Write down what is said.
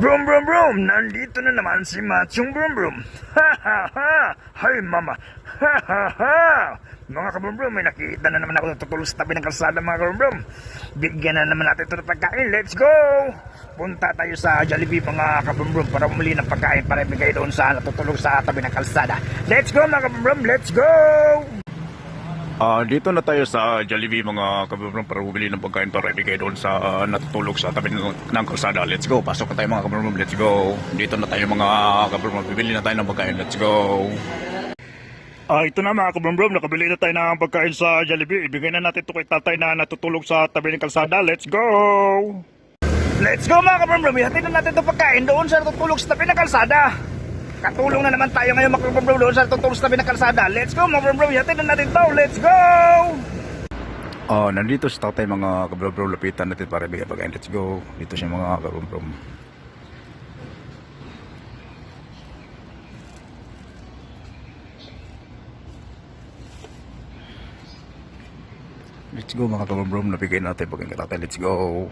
Brum brum brum! Nandito na naman si Machong Brum Brum! Ha ha ha! Hi mama! Ha ha ha! Mga kabrum brum, may nakita na naman ako tutulong sa tabi ng kalsada mga kabrum brum. Bigyan na naman natin ito ng pagkain. Let's go! Punta tayo sa Jollibee mga kabrum brum para bumili ng pagkain para ibigay doon sa natutulog sa tabi ng kalsada. Let's go mga kabrum brum! Let's go! Ah, dito na tayo sa Jollibee mga kabrong para bumili ng pagkain para ibigay doon sa ah, natutulog sa tabi ng, ng kalsada. Let's go. Pasok na tayo mga kabrong. Let's go. Dito na tayo mga kabrong. Bibili na tayo ng pagkain. Let's go. Ah, ito na mga kabrum nakabili na tayo ng pagkain sa Jollibee. Ibigay na natin ito kay tatay na natutulog sa tabi ng kalsada. Let's go! Let's go mga kabrum Ihatid na natin ito pagkain doon sa natutulog sa tabi ng kalsada. Katulong na naman tayo ngayon kabrum doon sa natutulog sa tabi ng kalsada. Let's go kabrum Ihatid na natin ito. Let's go! Ah, nandito si tatay mga kabrong. Lapitan natin para ibigay pagkain. Let's go. Dito siya mga kabrong. Let's go mga kabrong. Nabigay natin tatay. Let's go.